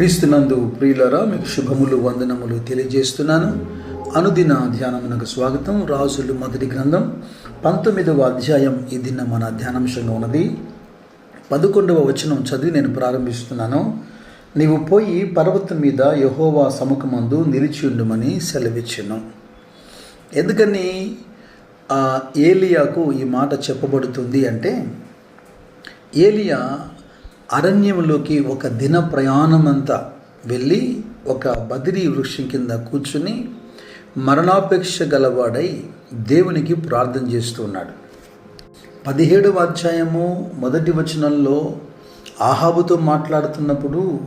క్రీస్తునందు ప్రియులరా మీకు శుభములు వందనములు తెలియజేస్తున్నాను. అనుదిన ధ్యానమునకు స్వాగతం. రాజులు మొదటి గ్రంథం పంతొమ్మిదవ అధ్యాయం. ఈ దిన మన ధ్యానాంశంగా ఉన్నది. పదకొండవ వచనం చదివి నేను ప్రారంభిస్తున్నాను. నీవు పోయి పర్వతం మీద యహోవా సముఖమందు నిలిచి ఉండుమని సెలవిచ్చాను. ఎందుకని? ఆ ఏలియాకు ఈ మాట చెప్పబడుతుంది అంటే ఏలియా అరణ్యంలోకి ఒక దిన ప్రయాణమంతా వెళ్ళి ఒక బదిరీ వృక్షం కింద కూర్చుని మరణాపేక్ష గలవాడై దేవునికి ప్రార్థన చేస్తూ ఉన్నాడు. పదిహేడవ అధ్యాయము మొదటి వచనంలో ఆహాబుతో మాట్లాడుతున్నప్పుడు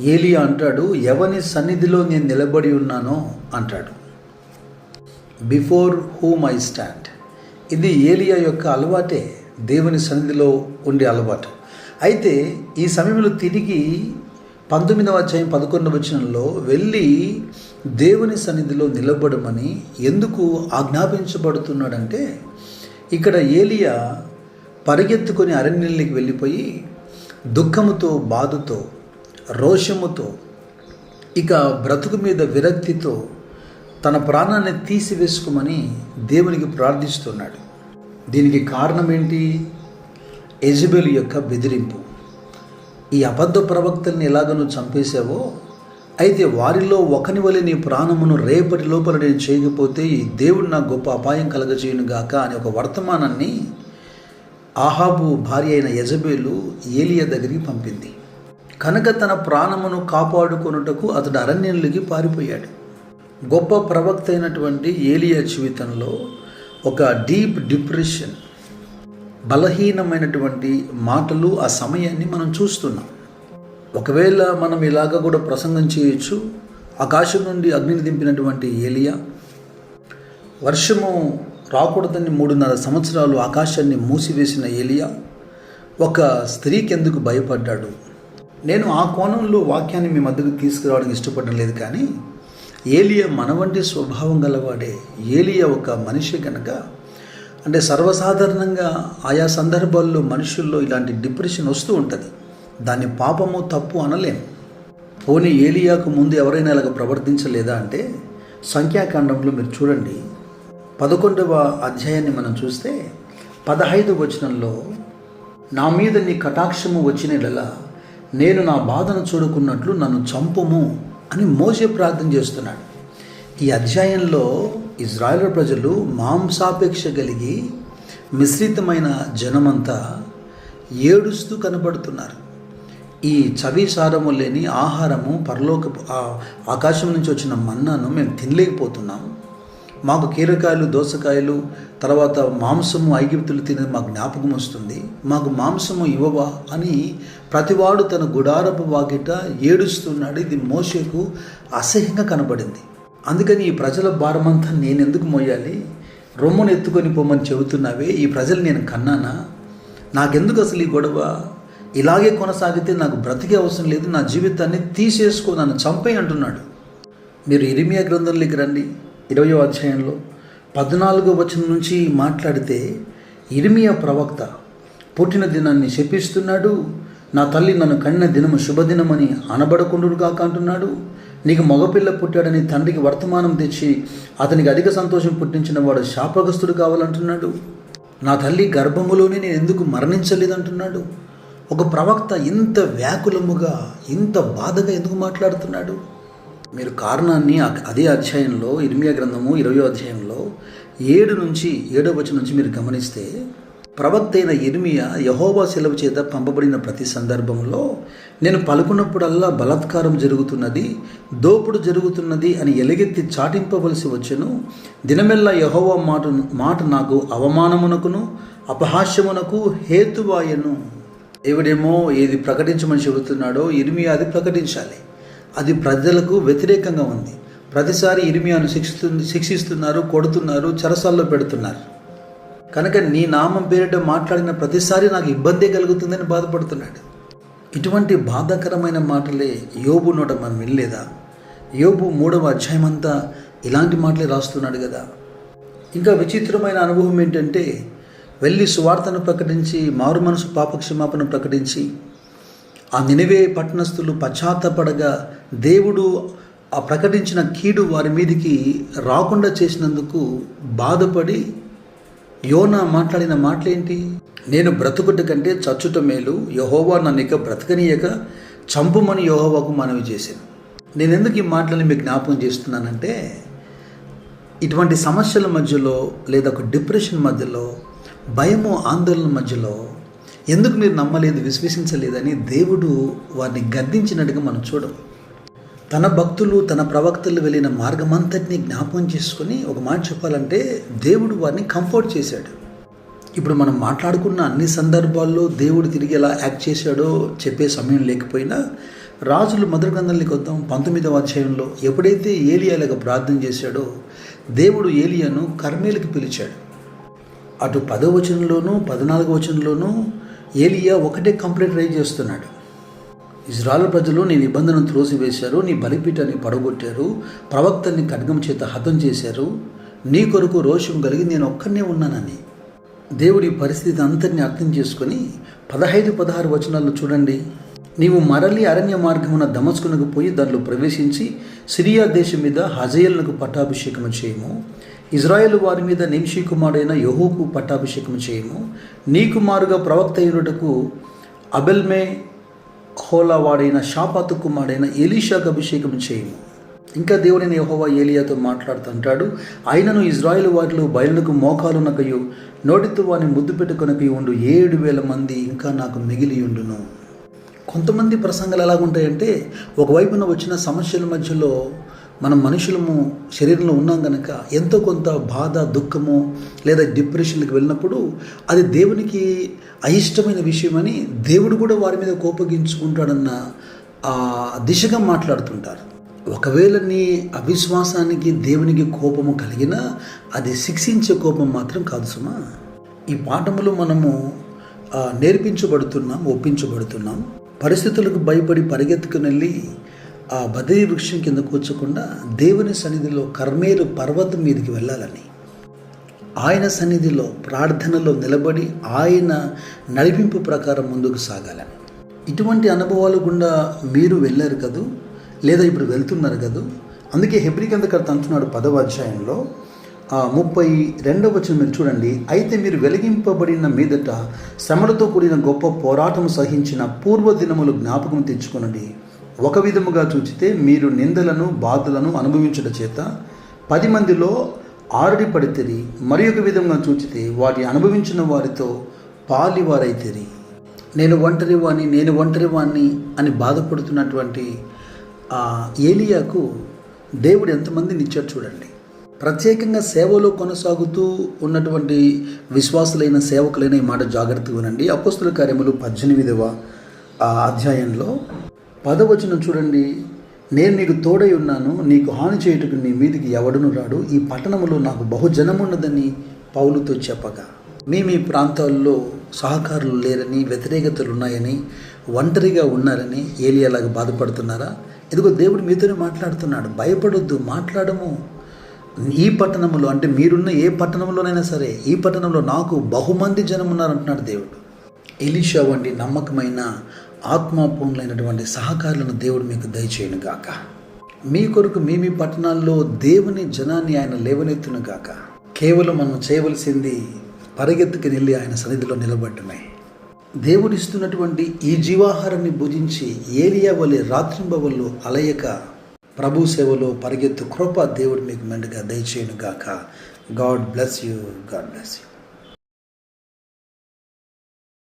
ఏలియా అంటాడు ఎవని సన్నిధిలో నేను నిలబడి ఉన్నానో అంటాడు. Before whom I stand. ఇది ఏలియా యొక్క అలవాటే దేవుని సన్నిధిలో ఉండే అలవాటు. అయితే ఈ సమయంలో తిరిగి పంతొమ్మిదవ అధ్యాయం పదకొండవ వచనంలో వెళ్ళి దేవుని సన్నిధిలో నిలబడమని ఎందుకు ఆజ్ఞాపించబడుతున్నాడంటే ఇక్కడ ఏలియా పరిగెత్తుకొని అరణ్యంలోకి వెళ్ళిపోయి దుఃఖముతో బాధతో రోషముతో ఇక బ్రతుకు మీద విరక్తితో తన ప్రాణాన్ని తీసివేసుకోమని దేవునికి ప్రార్థిస్తున్నాడు. దీనికి కారణం ఏంటి? ఎజబెల్ యొక్క బెదిరింపు. ఈ అబద్ధ ప్రవక్తల్ని ఎలాగ నువ్వు చంపేశావో అయితే వారిలో ఒకని వలె నీ ప్రాణమును రేపటి లోపల నేను చేయకపోతే ఈ దేవుడు నాకు గొప్ప అపాయం కలగజేయును గాక అనే ఒక వర్తమానాన్ని ఆహాబు భార్య అయిన యజబేలు ఏలియా దగ్గరికి పంపింది. కనుక తన ప్రాణమును కాపాడుకొనుటకు అతడు అరణ్యంలోకి పారిపోయాడు. గొప్ప ప్రవక్త అయినటువంటి ఏలియా జీవితంలో ఒక డీప్ డిప్రెషన్ బలహీనమైనటువంటి మాటలు ఆ సమయాన్ని మనం చూస్తున్నాం. ఒకవేళ మనం ఇలాగ కూడా ప్రసంగం చేయొచ్చు. ఆకాశం నుండి అగ్నిని దింపినటువంటి ఏలియా వర్షము రాకూడదని మూడున్నర సంవత్సరాలు ఆకాశాన్ని మూసివేసిన ఏలియా ఒక స్త్రీకి ఎందుకు భయపడ్డాడు? నేను ఆ కోణంలో వాక్యాన్ని మీ మధ్యకు తీసుకురావడానికి ఇష్టపడడం లేదు కానీ ఏలియా మన వంటి స్వభావం గలవాడే. ఏలియా ఒక మనిషి కనుక అంటే సర్వసాధారణంగా ఆయా సందర్భాల్లో మనుషుల్లో ఇలాంటి డిప్రెషన్ వస్తూ ఉంటుంది. దాన్ని పాపము తప్పు అనలేం. పోనీ ఏలియాకు ముందు ఎవరైనా ఇలాగ ప్రవర్తించలేదా అంటే సంఖ్యాకాండంలో మీరు చూడండి. పదకొండవ అధ్యాయాన్ని మనం చూస్తే పదహైదు వచనంలో నా మీద నీ కటాక్షము వచ్చినలా నేను నా బాధను చూడుకున్నట్లు నన్ను చంపుము అని మోసే ప్రార్థన చేస్తున్నాడు. ఈ అధ్యాయంలో ఇజ్రాయెల్ ప్రజలు మాంసాపేక్ష కలిగి మిశ్రితమైన జనమంతా ఏడుస్తూ కనబడుతున్నారు. ఈ చవి సారము లేని ఆహారము పరలోక ఆకాశం నుంచి వచ్చిన మన్నాను మేము తినలేకపోతున్నాం. మాకు కీరకాయలు దోసకాయలు తర్వాత మాంసము ఐగిప్తులు తినేది మాకు జ్ఞాపకం వస్తుంది. మాకు మాంసము ఇవ్వవా అని ప్రతివాడు తన గుడారపు వాకిట ఏడుస్తున్నాడు. ఇది మోషేకు అసహ్యంగా కనబడింది. అందుకని ఈ ప్రజల భారమంతా నేను ఎందుకు మోయాలి? రొమ్మును ఎత్తుకొని పోమని చెబుతున్నావే ఈ ప్రజలు నేను కన్నానా? నాకెందుకు అసలు ఈ గొడవ? ఇలాగే కొనసాగితే నాకు బ్రతికే అవసరం లేదు నా జీవితాన్ని తీసేసుకో నన్ను చంపే అంటున్నాడు. మీరు ఇరిమియా గ్రంథంలోకి రండి ఇరవయో అధ్యాయంలో పద్నాలుగో వచనం నుంచి మాట్లాడితే ఇరిమియా ప్రవక్త పుట్టిన దినాన్ని శపిస్తున్నాడు నా తల్లి నన్ను కన్న దినము శుభదినమని అనబడకుండును అంటున్నాడు. నీకు మగపిల్ల పుట్టాడని తండ్రికి వర్తమానం తెచ్చి అతనికి అధిక సంతోషం పుట్టించిన వాడు శాపగ్రస్తుడు కావాలంటున్నాడు. నా తల్లి గర్భములోనే నేను ఎందుకు మరణించలేదంటున్నాడు. ఒక ప్రవక్త ఇంత వ్యాకులముగా ఇంత బాధగా ఎందుకు మాట్లాడుతున్నాడు? మీరు కారణాన్ని అదే అధ్యాయంలో ఇర్మియా గ్రంథము ఇరవయో అధ్యాయంలో ఏడు నుంచి ఏడో వచ్చి నుంచి మీరు గమనిస్తే ప్రవక్త అయిన ఇర్మియా యహోవా సెలవు చేత పంపబడిన ప్రతి సందర్భంలో నేను పలుకున్నప్పుడల్లా బలాత్కారం జరుగుతున్నది దోపుడు జరుగుతున్నది అని ఎలుగెత్తి చాటింపవలసి వచ్చును. దినమెల్లా యహోవా మాట మాట నాకు అవమానమునకును అపహాస్యమునకు హేతువాయను. దేవుడేమో ఏది ప్రకటించమని చెబుతున్నాడో ఇర్మియా అది ప్రకటించాలి. అది ప్రజలకు వ్యతిరేకంగా ఉంది. ప్రతిసారి ఇర్మియాను శిక్షిస్తు శిక్షిస్తున్నారు కొడుతున్నారు చెరసాల్లో పెడుతున్నారు. కనుక నీ నామం పేరిట మాట్లాడిన ప్రతిసారి నాకు ఇబ్బంది కలుగుతుందని బాధపడుతున్నాడు. ఇటువంటి బాధాకరమైన మాటలే యోబు నోట మనం వినలేదా? యోబు మూడవ అధ్యాయం అంతా ఇలాంటి మాటలే రాస్తున్నాడు కదా. ఇంకా విచిత్రమైన అనుభవం ఏంటంటే వెళ్ళి సువార్తను ప్రకటించి మారు మనసు పాపక్షమాపణ ప్రకటించి ఆ నినివే పట్టణస్థులు పశ్చాత్తపడగా దేవుడు ఆ ప్రకటించిన కీడు వారి మీదికి రాకుండా చేసినందుకు బాధపడి యోనా మాట్లాడిన మాటలేంటి? నేను బ్రతుకుట కంటే చచ్చుట మేలు యహోవా నన్ను ఇక బ్రతకనీయక చంపుమని యహోవాకు మనవి చేశాను. నేను ఎందుకు ఈ మాటలని మీకు జ్ఞాపకం చేస్తున్నానంటే ఇటువంటి సమస్యల మధ్యలో లేదా ఒక డిప్రెషన్ మధ్యలో భయము ఆందోళన మధ్యలో ఎందుకు మీరు నమ్మలేదు విశ్వసించలేదని దేవుడు వారిని గద్దించినట్టుగా మనం చూడం తన భక్తులు తన ప్రవక్తలు వెళ్ళిన మార్గమంతటిని జ్ఞాపకం చేసుకొని ఒక మాట చెప్పాలంటే దేవుడు వారిని కంఫర్ట్ చేశాడు. ఇప్పుడు మనం మాట్లాడుకున్న అన్ని సందర్భాల్లో దేవుడు తిరిగి ఎలా యాక్ట్ చేశాడో చెప్పే సమయం లేకపోయినా రాజులు మొదటి వద్దాం పంతొమ్మిదవ అధ్యాయంలో ఎప్పుడైతే ఏలియాలకు ప్రార్థన చేశాడో దేవుడు ఏలియాను కర్మేలకు పిలిచాడు. అటు పదో వచనంలోనూ పద్నాలుగో వచనంలోనూ ఏలియా ఒకటే కంప్లైంట్ రైజ్ చేస్తున్నాడు. ఇజ్రాయల్ ప్రజలు నీ నిబంధనను త్రోసివేశారు నీ బలిపీఠాన్ని పడగొట్టారు ప్రవక్తల్ని ఖడ్గం చేత హతం చేశారు. నీ కొరకు రోషం కలిగి నేను ఒక్కనే ఉన్నానని. దేవుడి పరిస్థితి అంతటిని అర్థం చేసుకొని పదహైదు పదహారు వచనాల్లో చూడండి. నీవు మరలి అరణ్య మార్గమున దమస్కునకు పోయి దానిలో ప్రవేశించి సిరియా దేశం మీద హజయల్నకు పట్టాభిషేకం చేయము. ఇజ్రాయెల్ వారి మీద నిమిషి కుమారుడైన యహోకు పట్టాభిషేకం చేయము. నీ కుమారుగా ప్రవక్త అయినటకు అబెల్మే హోలా వాడైన షాపాతు కుమారుడైన ఎలీషాకు అభిషేకం చేయము ఇంకా దేవుడైన యహోవా ఏలియాతో మాట్లాడుతుంటాడు ఆయనను ఇజ్రాయిల్ వాటిలో బయలుకు మోకాలునకయు నోటితో వాని ముద్దు పెట్టుకొనకయు ఉండు ఏడు వేల మంది ఇంకా నాకు మిగిలి ఉండును. కొంతమంది ప్రసంగాలు ఎలాగుంటాయంటే ఒకవైపున వచ్చిన సమస్యల మధ్యలో మనం మనుషులము శరీరంలో ఉన్నాం కనుక ఎంతో కొంత బాధ దుఃఖము లేదా డిప్రెషన్కి వెళ్ళినప్పుడు అది దేవునికి అయిష్టమైన విషయమని దేవుడు కూడా వారి మీద కోపగించుకుంటాడన్న ఆ దిశగా మాట్లాడుతుంటారు. ఒకవేళ నీ అవిశ్వాసానికి దేవునికి కోపము కలిగినా అది శిక్షించే కోపం మాత్రం కాదు సుమా. ఈ పాఠములు మనము నేర్పించబడుతున్నాం ఒప్పించబడుతున్నాం. పరిస్థితులకు భయపడి పరిగెత్తుకుని వెళ్ళి ఆ బదరీ వృక్షం కింద కూర్చోకుండా దేవుని సన్నిధిలో కర్మేలు పర్వతం మీదకి వెళ్ళాలని. ఆయన సన్నిధిలో ప్రార్థనలో నిలబడి ఆయన నడిపింపు ప్రకారం ముందుకు సాగాలని. ఇటువంటి అనుభవాలు గుండా మీరు వెళ్ళారు కదూ? లేదా ఇప్పుడు వెళ్తున్నారు కదూ? అందుకే హెబ్రికందకర్త అంటున్నాడు పదవ అధ్యాయంలో ఆ ముప్పై రెండవ వచ్చిన మీరు చూడండి. అయితే మీరు వెలిగింపబడిన మీదట శ్రమలతో కూడిన గొప్ప పోరాటం సహించిన పూర్వ దినములు జ్ఞాపకం తెచ్చుకొనండి. ఒక విధముగా చూచితే మీరు నిందలను బాధలను అనుభవించుట చేత పది మందిలో ఆరడి పడితేరి. మరి ఒక విధంగా చూచితే వాటి అనుభవించిన వారితో పాలివారైతేరి. నేను ఒంటరి వాణ్ణి నేను ఒంటరి వాణ్ణి అని బాధపడుతున్నటువంటి ఆ ఏలియాకు దేవుడు ఎంతమందిని ఇచ్చాడు చూడండి. ప్రత్యేకంగా సేవలో కొనసాగుతూ ఉన్నటువంటి విశ్వాసులైన సేవకులైన ఈ మాట జాగ్రత్తగా వినండి. అపస్తుల కార్యములు పద్దెనిమిదవ అధ్యాయంలో పదవచనం చూడండి. నేను నీకు తోడై ఉన్నాను నీకు హాని చేయుటకు నీ మీదికి ఎవడును రాడు. ఈ పట్టణములో నాకు బహుజనమున్నదని పౌలుతో చెప్పగా మీ మీ ప్రాంతాల్లో సహకారులు లేరని వ్యతిరేకతలు ఉన్నాయని ఒంటరిగా ఉన్నారని ఏలియాలాగా బాధపడుతున్నారా? ఇదిగో దేవుడు మీతోనే మాట్లాడుతున్నాడు. భయపడొద్దు మాట్లాడము. ఈ పట్టణంలో అంటే మీరున్న ఏ పట్టణంలోనైనా సరే ఈ పట్టణంలో నాకు బహుమంది జనం ఉన్నారంటున్నాడు దేవుడు. ఎలీషా వంటి నమ్మకమైన ఆత్మపూర్ణులైనటువంటి సహకారులను దేవుడు మీకు దయచేయను గాక. మీ కొరకు మీ మీ పట్టణాల్లో దేవుని జనాన్ని ఆయన లేవనెత్తును గాక. కేవలం మనం చేయవలసింది పరిగెత్తుకు వెళ్ళి ఆయన సన్నిధిలో నిలబడటమే. దేవుడిస్తున్నటువంటి ఈ జీవాహారాన్ని భుజించి ఏలియా వలె రాత్రింబవళ్ళు అలయక ప్రభు సేవలో పరిగెత్తు కృప దేవుడు మీకు మెండుగా దయచేయను గాక. God bless you God bless you.